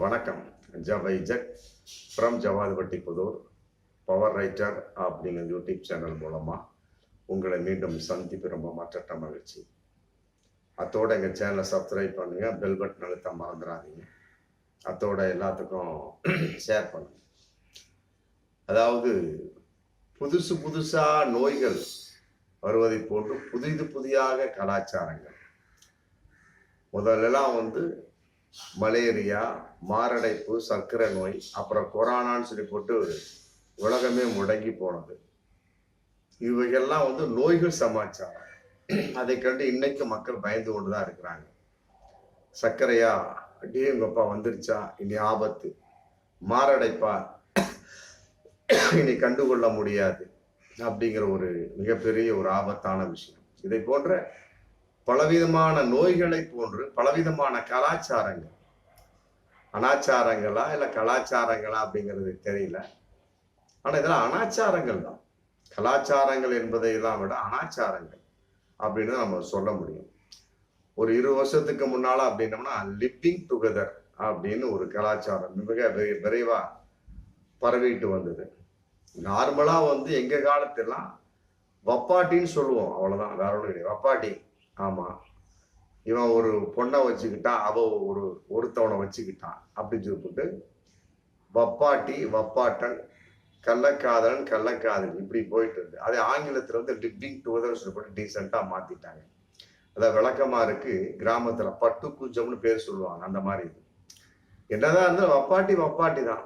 வணக்கம். ஜவை jug from Javadhipatti Puthur. Power writer அப்படிங்கிற யூடியூப் சேனல் மூலமாக உங்களை மீண்டும் சந்திப்பு ரொம்ப மற்ற மகிழ்ச்சி. அத்தோட எங்கள் சேனலை சப்ஸ்கிரைப் பண்ணுங்கள் பெல் பட்டன் அழுத்த மறந்துடாதீங்க. அத்தோட எல்லாத்துக்கும் ஷேர் பண்ணுங்க. அதாவது புதுசு புதுசாக நோய்கள் வருவதை போன்று புதிது புதியாக கலாச்சாரங்கள். முதல்லலாம் வந்து மலேரியா மாரடைப்பு சர்க்கரை நோய் அப்புறம் கொரோனான்னு சொல்லி போட்டு உலகமே முடங்கி போனது. இவைகள்லாம் வந்து நோய்கள் சமாச்சாரம். அதை கண்டு இன்னைக்கு மக்கள் பயந்து கொண்டு தான் இருக்கிறாங்க. சர்க்கரையா? அப்படியே எங்க அப்பா வந்துருச்சா? இனி ஆபத்து. மாரடைப்பா? இனி கண்டுகொள்ள முடியாது. அப்படிங்கிற ஒரு மிகப்பெரிய ஒரு ஆபத்தான விஷயம். இதை போன்ற பலவிதமான நோய்களை போன்று பலவிதமான கலாச்சாரங்கள். அனாச்சாரங்களா இல்லை கலாச்சாரங்களா அப்படிங்கிறது தெரியல. ஆனால் இதெல்லாம் அனாச்சாரங்கள் தான். கலாச்சாரங்கள் என்பதை எல்லாம் விட அனாச்சாரங்கள் அப்படின்னு நம்ம சொல்ல முடியும். ஒரு இரு வருஷத்துக்கு முன்னால அப்படின்னோம்னா லிப்பிங் டுகெதர் அப்படின்னு ஒரு கலாச்சாரம் மிக விரைவாக பரவிட்டு வந்தது. நார்மலாக வந்து எங்கள் காலத்தெல்லாம் வப்பாட்டின்னு சொல்லுவோம். அவ்வளோதான் வேற ஒன்றும் கிடையாது. வப்பாட்டி. ஆமா. இவன் ஒரு பொண்ணை வச்சுக்கிட்டான் அவ ஒரு ஒருத்தவனை வச்சுக்கிட்டான் அப்படின்னு சொல்லிட்டு வப்பாட்டி வப்பாட்டன் கள்ளக்காதலன் கள்ளக்காதல் இப்படி போயிட்டு இருந்து அதே ஆங்கிலத்துல வந்து லிப்பிங் டுகெதர் சொல்லி டீசெண்டா மாத்திட்டாங்க. அதான் விளக்கமா இருக்கு. கிராமத்துல பட்டு குஞ்சம்னு பேர் சொல்லுவாங்க அந்த மாதிரி இது. என்னதான் இருந்தாலும் வப்பாட்டி வப்பாட்டி தான்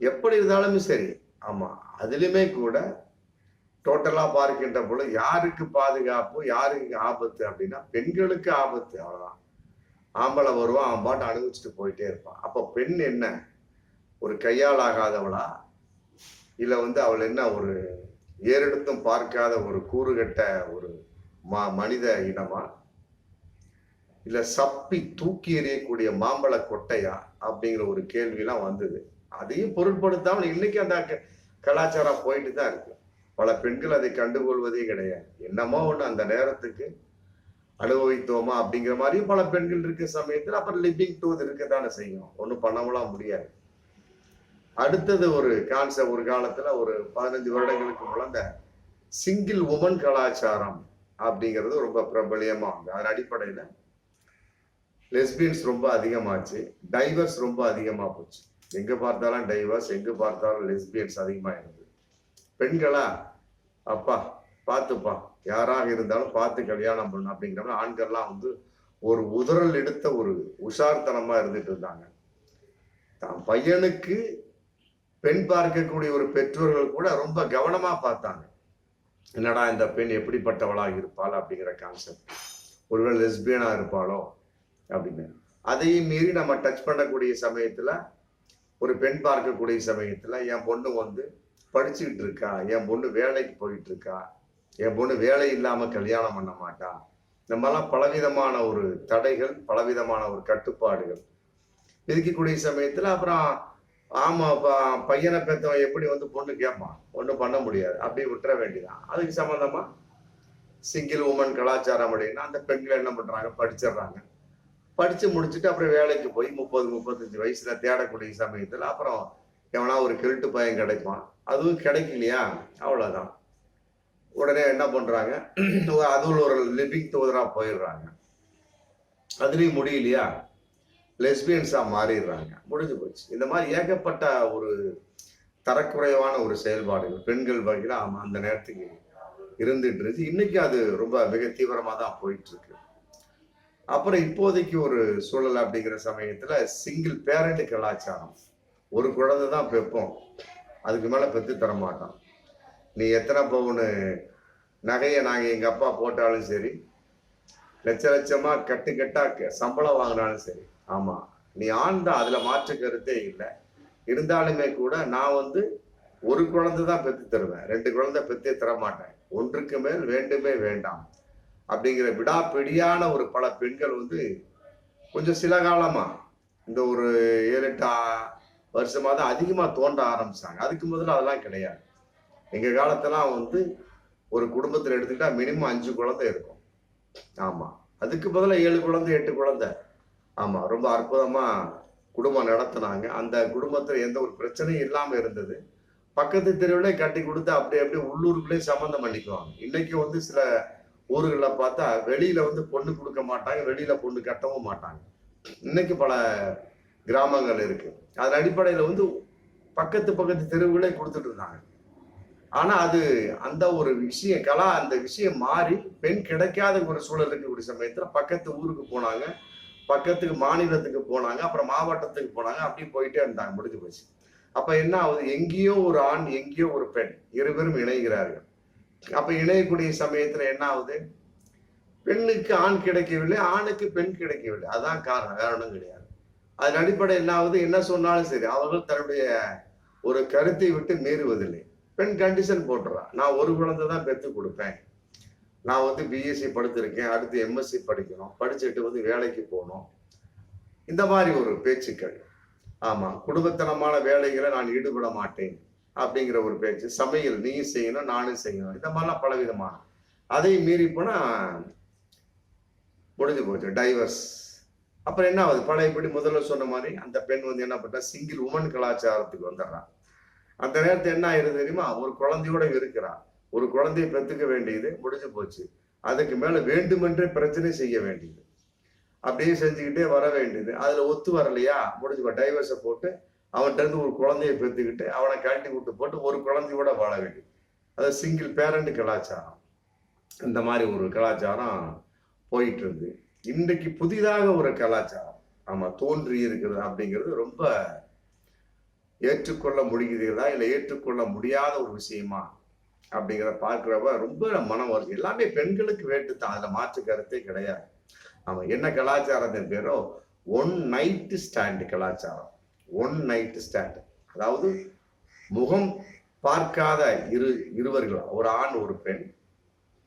எப்படி இருந்தாலும் சரி. ஆமா. அதுலயுமே கூட டோட்டலா பார்க்கின்ற பொழுது யாருக்கு பாதுகாப்பு யாருக்கு ஆபத்து அப்படின்னா பெண்களுக்கு ஆபத்து அவ்வளவுதான். ஆம்பளை வருவான் அவன் பாட்டு அனுபவிச்சுட்டு போயிட்டே இருப்பான். அப்ப பெண் என்ன? ஒரு கையால் ஆகாதவளா இல்ல வந்து அவள் என்ன ஒரு ஏறெடுத்தும் பார்க்காத ஒரு கூறுகட்ட ஒரு மா மனித இனமா? இல்ல சப்பி தூக்கி எறியக்கூடிய மாம்பழ கொட்டையா? அப்படிங்கிற ஒரு கேள்வியெலாம் வந்தது. அதையும் பொருட்படுத்தாமல் இன்னைக்கு அந்த க- கலாச்சாரம் போயிட்டு தான் இருக்கு. பல பெண்கள் அதை கண்டுகொள்வதே கிடையாது. என்னமோ ஒண்ணு அந்த நேரத்துக்கு அனுபவித்தோமா அப்படிங்கிற மாதிரியும் பல பெண்கள் இருக்க சமயத்தில் அப்புறம் லிவிங் டூத் இருக்கத்தானே செய்யும். ஒன்றும் பண்ணவெல்லாம் முடியாது. அடுத்தது ஒரு கான்செப்ட் ஒரு காலத்துல ஒரு பதினஞ்சு வருடங்களுக்கு முழந்த சிங்கிள் உமன் கலாச்சாரம் அப்படிங்கிறது ரொம்ப பிரபலியமா வந்து அதன் அடிப்படையில லெஸ்பியன்ஸ் ரொம்ப அதிகமாச்சு. டைவர்ஸ் ரொம்ப அதிகமா போச்சு. எங்க பார்த்தாலும் டைவர்ஸ் எங்க பார்த்தாலும் லெஸ்பியன்ஸ் அதிகமா இருந்தது பெண்களா? அப்பா பார்த்துப்பா. யாராக இருந்தாலும் பார்த்து கல்யாணம் பண்ணணும் அப்படிங்கிற மாதிரி ஆண்கள்லாம் வந்து ஒரு உதறல் எடுத்த ஒரு உஷார்த்தனமா இருந்துட்டு இருந்தாங்க. தான் பையனுக்கு பெண் பார்க்கக்கூடிய ஒரு பெற்றோர்கள் கூட ரொம்ப கவனமா பார்த்தாங்க. என்னடா இந்த பெண் எப்படிப்பட்டவளாக இருப்பாள் அப்படிங்கிற கான்செப்ட் ஒருவேளை லெஸ்பியனா இருப்பாளோ அப்படின்னு. அதையும் மீறி நம்ம டச் பண்ணக்கூடிய சமயத்துல ஒரு பெண் பார்க்கக்கூடிய சமயத்துல என் பொண்ணு வந்து படிச்சுக்கிட்டு இருக்கா என் பொண்ணு வேலைக்கு போயிட்டு இருக்கா என் பொண்ணு வேலை இல்லாமல் கல்யாணம் பண்ண மாட்டா? இந்த மாதிரிலாம் பலவிதமான ஒரு தடைகள் பலவிதமான ஒரு கட்டுப்பாடுகள். விதிக்கக்கூடிய சமயத்தில் அப்புறம் ஆமாம் ப- பையனை பெற்றவன் எப்படி வந்து பொண்ணு கேட்பான் ஒன்றும் பண்ண முடியாது. அப்படி விட்டுற வேண்டியதான் அதுக்கு சம்மந்தமாக சிங்கிள் உமன் கலாச்சாரம் அப்படின்னா அந்த பெண்கள் என்ன பண்ணுறாங்க படிச்சிடுறாங்க. படித்து முடிச்சுட்டு அப்புறம் வேலைக்கு போய் முப்பது முப்பத்தஞ்சு வயசில் தேடக்கூடிய சமயத்தில் அப்புறம் எவனா ஒரு கிருட்டு பையன் கிடைப்பான். அதுவும் கிடைக்கலையா? அவ்வளோதான் உடனே என்ன பண்ணுறாங்க அதுவும் ஒரு லிவிங் தூதராக போயிடுறாங்க. அதுலேயும் முடியலையா? லெஸ்பியன்ஸாக மாறிடுறாங்க. முடிஞ்சு போச்சு. இந்த மாதிரி ஏகப்பட்ட ஒரு தரக்குறைவான ஒரு செயல்பாடுகள் பெண்கள் வகையில் அந்த நேரத்துக்கு இருந்துட்டு இருந்துச்சு. இன்னைக்கு அது ரொம்ப மிக தீவிரமாக தான் போயிட்டு இருக்கு அப்புறம் இப்போதைக்கு ஒரு சூழல் அப்படிங்கிற சமயத்தில் சிங்கிள் பேரண்ட் கலாச்சாரம். ஒரு குழந்தை தான் பெப்போம் அதுக்கு மேலே பெற்று தர மாட்டான். நீ எத்தனை பவுனு நகையை நாங்கள் எங்கள் அப்பா போட்டாலும் சரி லட்ச லட்சமாக கட்டு கட்டாக சம்பளம் வாங்கினாலும் சரி ஆமாம் நீ ஆண் தான் மாற்று கருத்தே இல்லை. இருந்தாலுமே கூட நான் வந்து ஒரு குழந்தை தான் பெற்று தருவேன். ரெண்டு குழந்தை பெற்றே தர மாட்டேன். ஒன்றுக்கு மேல் வேண்டுமே வேண்டாம். அப்படிங்கிற விடாப்பிடியான ஒரு பல பெண்கள் வந்து கொஞ்சம் சில காலமாக இந்த ஒரு ஏழு எட்டு வருஷமாக தான் அதிகமாக தோன்ற ஆரம்பிச்சாங்க. அதுக்கு முதல்ல அதெல்லாம் கிடையாது. எங்கள் காலத்தெல்லாம் வந்து ஒரு குடும்பத்தில் எடுத்துக்கிட்டா மினிமம் அஞ்சு குழந்தை இருக்கும். ஆமாம் அதுக்கு பதிலா ஏழு குழந்தை எட்டு குழந்தை. ஆமாம் ரொம்ப அற்புதமாக குடும்பம் நடத்தினாங்க. அந்த குடும்பத்தில் எந்த ஒரு பிரச்சனையும் இல்லாமல் இருந்தது. பக்கத்து தெருவிலே கட்டி கொடுத்து அப்படியே அப்படியே உள்ளூருக்குள்ளே சம்மந்தம் பண்ணிக்குவாங்க. இன்னைக்கு வந்து சில ஊர்களில் பார்த்தா வெளியில வந்து பொண்ணு கொடுக்க மாட்டாங்க வெளியில பொண்ணு கட்டவும் மாட்டாங்க. இன்னைக்கு பல கிராமங்கள் இருக்கு. அதன் அடிப்படையில் வந்து பக்கத்து பக்கத்து தெருவுகளே கொடுத்துட்டு இருந்தாங்க. ஆனா அது அந்த ஒரு விஷயம் கலா அந்த விஷயம் மாறி பெண் கிடைக்காத ஒரு சூழல் இருக்கக்கூடிய சமயத்துல. பக்கத்து ஊருக்கு போனாங்க. பக்கத்துக்கு மாநிலத்துக்கு போனாங்க. அப்புறம் மாவட்டத்துக்கு போனாங்க. அப்படி போயிட்டே இருந்தாங்க. முடிஞ்சு போச்சு. அப்ப என்ன ஆகுது? எங்கேயோ ஒரு ஆண் எங்கேயோ ஒரு பெண் இருவரும் இணைகிறார்கள். அப்ப இணையக்கூடிய சமயத்துல என்ன ஆகுது? பெண்ணுக்கு ஆண் கிடைக்கவில்லை. ஆணுக்கு பெண் கிடைக்கவில்லை. அதான் காரணம். வேற ஒன்றும் கிடையாது. அதன் அடிப்படையில் என்ன ஆகுது என்ன சொன்னாலும் சரி அவர்கள் தன்னுடைய ஒரு கருத்தை விட்டு மீறுவதில்லை. பெண் கண்டிஷன் போட்டுறா. நான் ஒரு குழந்தை தான் பெற்று கொடுப்பேன். நான் வந்து பிஎஸ்சி படித்திருக்கேன். அடுத்து எம்எஸ்சி படிக்கணும். படிச்சுட்டு வந்து வேலைக்கு போகணும். இந்த மாதிரி ஒரு பேச்சுக்கள். ஆமாம் குடும்பத்தனமான வேலைகளை நான் ஈடுபட மாட்டேன் அப்படிங்கிற ஒரு பேச்சு. சமையல் நீயும் செய்யணும் நானும் செய்யணும். இந்த மாதிரிலாம் பலவிதமான. அதையும் அதை மீறி போனால் முடிஞ்சு போச்சு. டைவர்ஸ் அப்புறம் என்ன ஆகுது? பழையபடி முதல்ல சொன்ன மாதிரி அந்த பெண் வந்து என்ன பண்ணா சிங்கிள் உமன் கலாச்சாரத்துக்கு வந்துடுறான் அந்த நேரத்தில் என்ன ஆயிருது தெரியுமா? ஒரு குழந்தையோட இருக்கிறான் ஒரு குழந்தையை பெற்றுக்க வேண்டியது முடிஞ்சு போச்சு. அதுக்கு மேல வேண்டுமென்றே பிரச்சனை செய்ய வேண்டியது. அப்படியே செஞ்சுக்கிட்டே வர வேண்டியது. அதுல ஒத்து வரலையா? முடிஞ்சு டைவர்ஸை போட்டு அவன்கிட்ட இருந்து ஒரு குழந்தைய பெற்றுக்கிட்டு அவனை கழட்டி விட்டு போட்டு ஒரு குழந்தையோட வாழ வேண்டியது. அது சிங்கிள் பேரண்ட் கலாச்சாரம். இந்த மாதிரி ஒரு கலாச்சாரம் போயிட்டு இருந்து இன்றைக்கு புதிதாக ஒரு கலாச்சாரம். ஆமா தோன்றி இருக்கிறது அப்படிங்கிறது ரொம்ப ஏற்றுக்கொள்ள முடிகிறதா இல்லை ஏற்றுக்கொள்ள முடியாத ஒரு விஷயமா அப்படிங்கிறத பார்க்கிறப்ப ரொம்ப மனம் வருது. எல்லாமே பெண்களுக்கு வேட்டுத்தான் அதில் மாற்று கருத்தே கிடையாது. ஆமாம் என்ன கலாச்சாரத்தின் பேரோ? ஒன் நைட்டு ஸ்டாண்டு கலாச்சாரம். ஒன் நைட்டு ஸ்டாண்டு அதாவது முகம் பார்க்காத இரு இருவர்கள் ஒரு ஆண் ஒரு பெண்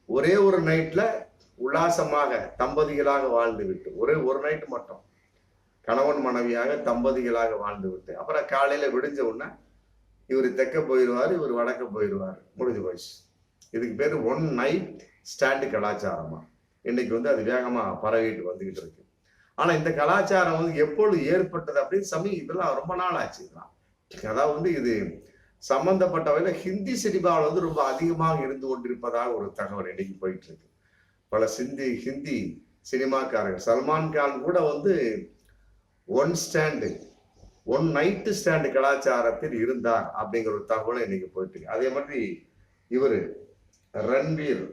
ஒரே ஒரு நைட்டில் உல்லாசமாக தம்பதிகளாக வாழ்ந்து விட்டு ஒரே ஒரு நைட் மட்டும் கணவன் மனைவியாக தம்பதிகளாக வாழ்ந்து விட்டு அப்புறம் காலையில விடிஞ்ச உடனே இவர் தெற்க போயிடுவார் இவர் வடக்க போயிடுவார் முடிஞ்சு போயிடுச்சு இதுக்கு பேர் ஒன் நைட் ஸ்டாண்டு கலாச்சாரமா. இன்னைக்கு வந்து அது வேகமாக பரவிட்டு வந்துகிட்டு இருக்கு. ஆனால் இந்த கலாச்சாரம் வந்து எப்பொழுது ஏற்பட்டது அப்படின்னு சமீ இதெல்லாம் ரொம்ப நாள் ஆச்சு இதெல்லாம். அதாவது வந்து இது சம்பந்தப்பட்ட வகையில் ஹிந்தி சினிமாவில் வந்து ரொம்ப அதிகமாக இருந்து கொண்டிருப்பதாக ஒரு தகவல் இன்னைக்கு போயிட்டு இருக்கு. பல சிந்தி ஹிந்தி சினிமாக்காரர்கள். சல்மான் கான் கூட வந்து one stand one night stand கலாச்சாரத்தில் இருந்தார் அப்படிங்கிற ஒரு தகவலும் இன்னைக்கு போயிட்டு இருக்கு. அதே மாதிரி இவர் ரன்வீர்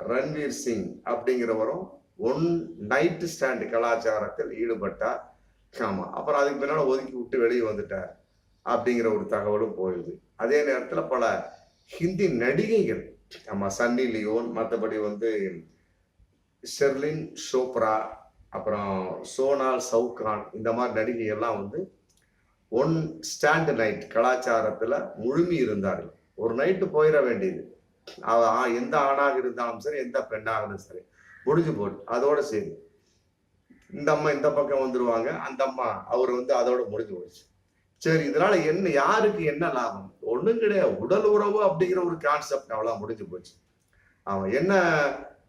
ரன்வீர் சிங் அப்படிங்கிறவரும் ஒன் நைட்டு ஸ்டாண்டு கலாச்சாரத்தில் ஈடுபட்டார். ஆமாம் அப்புறம் அதுக்கு பின்னால் ஒதுக்கி விட்டு வெளியே வந்துட்டார் அப்படிங்கிற ஒரு தகவலும் போயிடுது. அதே நேரத்தில் பல ஹிந்தி நடிகைகள் ஆமா சன்னி லியோன் மற்றபடி வந்து ஷெர்லின் சோப்ரா அப்புறம் சோனால் சவுகான் இந்த மாதிரி நடிகைகள்லாம் வந்து ஒன் ஸ்டாண்ட் நைட் கலாச்சாரத்துல முழுமி இருந்தார்கள். ஒரு நைட்டு போயிட வேண்டியது. அவ ஆ- எந்த ஆணாக இருந்தாலும் சரி எந்த பெண்ணாக சரி முடிஞ்சு போட்டு அதோட சரி. இந்த அம்மா இந்த பக்கம் வந்துருவாங்க. அந்த அம்மா அவர் வந்து அதோட முடிஞ்சு போச்சு. சரி இதனால என்ன யாருக்கு என்ன லாபம்? ஒண்ணும் கிடையாது. உடல் உறவு அப்படிங்கிற ஒரு கான்செப்ட் அவ்வளவு முடிஞ்சு போச்சு. அவன் என்ன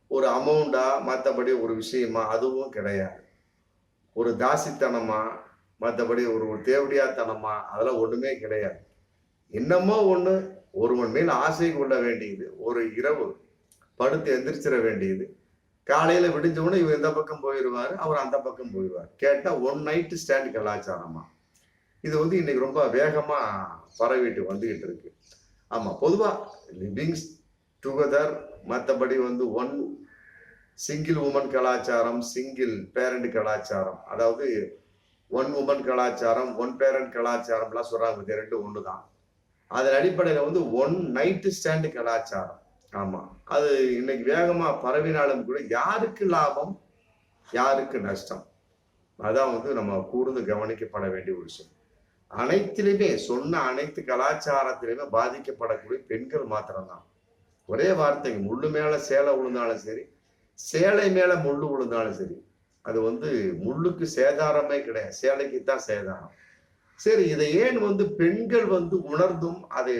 ஒரு அமௌண்டா மற்றபடி ஒரு விஷயமா அதுவும் கிடையாது. ஒரு தாசித்தனமா மற்றபடி ஒரு ஒரு தேவடியாத்தனமா அதெல்லாம் ஒண்ணுமே கிடையாது. என்னமோ ஒண்ணு ஒருவன் மேல் ஆசை கொள்ள வேண்டியது. ஒரு இரவு படுத்து எந்திரிச்சிட வேண்டியது. காலையில விடிஞ்ச உடனே இவர் இந்த பக்கம் போயிடுவாரு? அவர் அந்த பக்கம் போயிடுவார். கேட்டா ஒன் நைட்டு ஸ்டாண்ட் கலாச்சாரமா. இது வந்து இன்னைக்கு ரொம்ப வேகமாக பரவிட்டு வந்துகிட்டு இருக்கு. ஆமாம் பொதுவாக லிவிங்ஸ் டுகெதர் மற்றபடி வந்து ஒன் சிங்கிள் உமன் கலாச்சாரம் சிங்கிள் பேரண்ட் கலாச்சாரம். அதாவது ஒன் உமன் கலாச்சாரம் ஒன் பேரண்ட் கலாச்சாரம்லாம் சொல்கிறாங்க இது ரெண்டும் ஒன்று தான் அதன் அடிப்படையில் வந்து ஒன் நைட்டு ஸ்டாண்டு கலாச்சாரம். ஆமாம் அது இன்னைக்கு வேகமாக பரவினாலும் கூட யாருக்கு லாபம் யாருக்கு நஷ்டம்? அதான் வந்து நம்ம கூர்ந்து கவனிக்கப்பட வேண்டிய ஒரு விஷயம். அனைத்திலுமே சொன்ன அனைத்து கலாச்சாரத்திலுமே பாதிக்கப்படக்கூடிய பெண்கள் மாத்திரம்தான். ஒரே வார்த்தைங்க முள்ளு மேல சேலை விழுந்தாலும் சரி சேலை மேல முள்ளு விழுந்தாலும் சரி அது வந்து முள்ளுக்கு சேதாரமே கிடையாது. சேலைக்கு தான் சேதாரம். சரி இதை ஏன் வந்து பெண்கள் வந்து உணர்ந்தும் அதை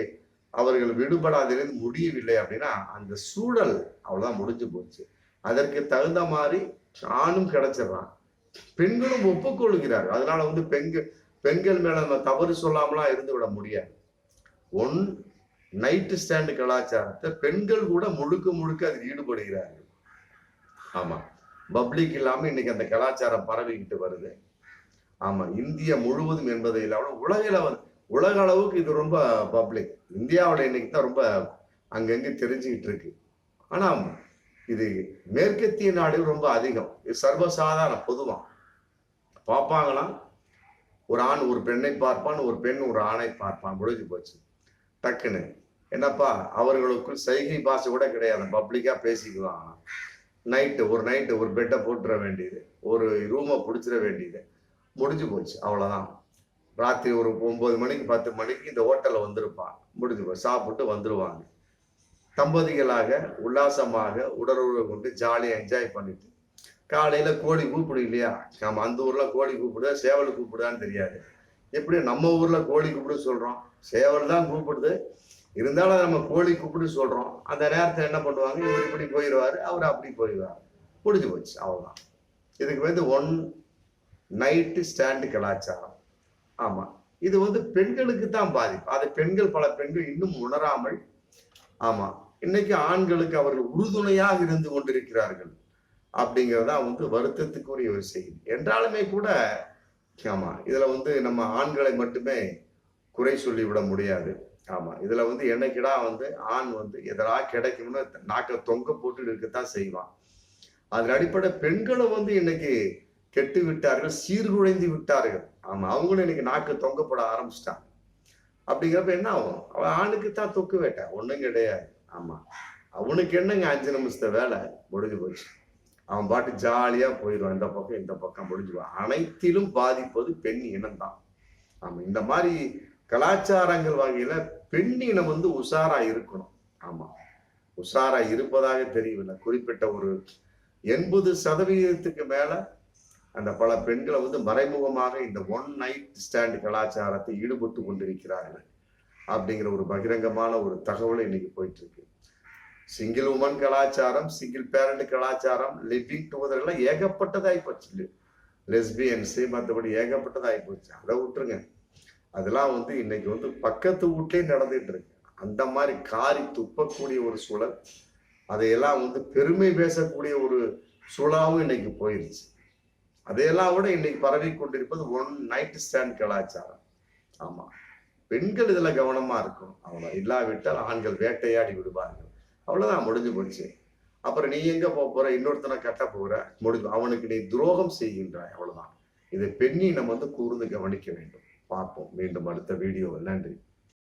அவர்கள் விடுபடாதிலிருந்து முடியவில்லை அப்படின்னா அந்த சூழல் அவ்வளவுதான் முடிஞ்சு போச்சு. அதற்கு தகுந்த மாதிரி ஆணும் கிடைச்சிடுறான். பெண்களும் ஒப்புக்கொள்கிறார்கள். அதனால வந்து பெண்கள் பெண்கள் மேல நம்ம தவறு சொல்லாமலாம் இருந்து விட முடியாது. ஒன் நைட்டு ஸ்டாண்டு கலாச்சாரத்தை பெண்கள் கூட முழுக்க முழுக்க அதில் ஈடுபடுகிறார்கள். ஆமா. பப்ளிக் இல்லாம இன்னைக்கு அந்த கலாச்சாரம் பரவிக்கிட்டு வருது. ஆமா. இந்தியா முழுவதும் என்பதை இல்லாமல் உலகில உலக அளவுக்கு இது ரொம்ப பப்ளிக். இந்தியாவோட இன்னைக்கு தான் ரொம்ப அங்கங்க தெரிஞ்சுக்கிட்டு இருக்கு. ஆனா இது மேற்கத்திய நாடு ரொம்ப அதிகம். இது சர்வசாதாரண பொதுவாக பார்ப்பாங்களாம் ஒரு ஆண் ஒரு பெண்ணை பார்ப்பான் ஒரு பெண் ஒரு ஆணை பார்ப்பான். முடிஞ்சு போச்சு. டக்குன்னு. என்னப்பா அவர்களுக்குள் சைகை பாஷை கூட கிடையாது. பப்ளிக்கா பேசிக்குவாங்க நைட்டு ஒரு நைட்டு ஒரு பெட்டை போட்டுற வேண்டியது. ஒரு ரூமை பிடிச்சிட வேண்டியது. முடிஞ்சு போச்சு. அவ்வளோதான் ராத்திரி ஒரு ஒன்பது மணிக்கு பத்து மணிக்கு இந்த ஹோட்டலில் வந்திருப்பான். முடிஞ்சு போச்சு. சாப்பிட்டு வந்துடுவாங்க தம்பதிகளாக உல்லாசமாக உடலுறவு கொண்டு ஜாலியாக என்ஜாய் பண்ணிட்டு காலையில கோழி கூப்பிடு இல்லையா? நம்ம அந்த ஊர்ல கோழி கூப்பிடுதா சேவல் கூப்பிடுதான்னு தெரியாது. எப்படி நம்ம ஊர்ல கோழி கூப்பிடு சொல்றோம்? சேவல் தான் கூப்பிடுது. இருந்தாலும் நம்ம கோழி கூப்பிடு சொல்றோம். அந்த நேரத்தில் என்ன பண்ணுவாங்க? இவர் இப்படி போயிடுவாரு அவர் அப்படி போயிடுவார். முடிஞ்சு போச்சு அவ்வளோதான் இதுக்கு வந்து ஒன் நைட்டு ஸ்டாண்டு கலாச்சாரம். ஆமாம் இது வந்து பெண்களுக்கு தான் பாதிப்பு. அது பெண்கள் பல பெண்கள் இன்னும் உணராமல் ஆமாம் இன்னைக்கு ஆண்களுக்கு அவர்கள் உறுதுணையாக இருந்து கொண்டிருக்கிறார்கள். அப்படிங்கறதா வந்து வருத்தத்துக்குரிய ஒரு செய்தி. என்றாலுமே கூட ஆமா இதுல வந்து நம்ம ஆண்களை மட்டுமே குறை சொல்லி விட முடியாது. ஆமா இதுல வந்து என்னைக்கிடா வந்து ஆண் வந்து எதனா கிடைக்கும்னு நாக்க தொங்க போட்டு இருக்கத்தான் செய்வான். அதன் அடிப்படை பெண்களும் வந்து இன்னைக்கு கெட்டு விட்டார்கள் சீர்குழைந்து விட்டார்கள். ஆமா அவங்களும் இன்னைக்கு நாக்கு தொங்கப்பட ஆரம்பிச்சிட்டாங்க. அப்படிங்கிறப்ப என்ன ஆகும்? அவன் ஆணுக்கு தான் தொக்கு வேட்டை. ஒன்றும் கிடையாது. ஆமா அவனுக்கு என்னங்க அஞ்சு நிமிஷத்தை வேலை? முடிஞ்சு போச்சு. அவன் பாட்டு ஜாலியா போயிடுவான். இந்த பக்கம் இந்த பக்கம் முடிஞ்சுவான் அனைத்திலும் பாதிப்பது பெண் இனம்தான் ஆமா இந்த மாதிரி கலாச்சாரங்கள் வகையில பெண் இனம் வந்து உஷாரா இருக்கணும். ஆமா உஷாரா இருப்பதாக தெரியவில்லை. குறிப்பிட்ட ஒரு எண்பது சதவீதத்துக்கு மேல அந்த பல பெண்களை வந்து மறைமுகமாக இந்த ஒன் நைட் ஸ்டாண்ட் கலாச்சாரத்தை ஈடுபட்டு கொண்டிருக்கிறார்கள் அப்படிங்கிற ஒரு பகிரங்கமான ஒரு தகவல் இன்னைக்கு போயிட்டு இருக்கு. சிங்கிள் உமன் கலாச்சாரம் சிங்கிள் பேரண்ட் கலாச்சாரம் லிவிங் டுகெதர் எல்லாம் ஏகப்பட்டதாகி போச்சு. லெஸ்பியன்ஸு மற்றபடி ஏகப்பட்டதாகி போச்சு. அதை விட்டுருங்க. அதெல்லாம் வந்து இன்னைக்கு வந்து பக்கத்து வீட்லயே நடந்துட்டு இருக்கு. அந்த மாதிரி காரி துப்பக்கூடிய ஒரு சூழல். அதையெல்லாம் வந்து பெருமை பேசக்கூடிய ஒரு சூழலாவும் இன்னைக்கு போயிருச்சு. அதையெல்லாம் விட இன்னைக்கு பரவி கொண்டிருப்பது ஒன் நைட் ஸ்டாண்ட் கலாச்சாரம். ஆமா. பெண்கள் இதுல கவனமா இருக்கும் அவ்வளவு இல்லாவிட்டால் ஆண்கள் வேட்டையாடி விடுவார்கள். அவ்வளவுதான் முடிஞ்சு போச்சு. அப்புறம் நீ எங்க போக போற? இன்னொருத்தனை கட்ட போற? முடிஞ்சு அவனுக்கு நீ துரோகம் செய்கின்றாய். அவ்வளவுதான். இதை பெண்ணி நம்ம வந்து கூர்ந்து கவனிக்க வேண்டும். பார்ப்போம். மீண்டும் அடுத்த வீடியோவில். நன்றி.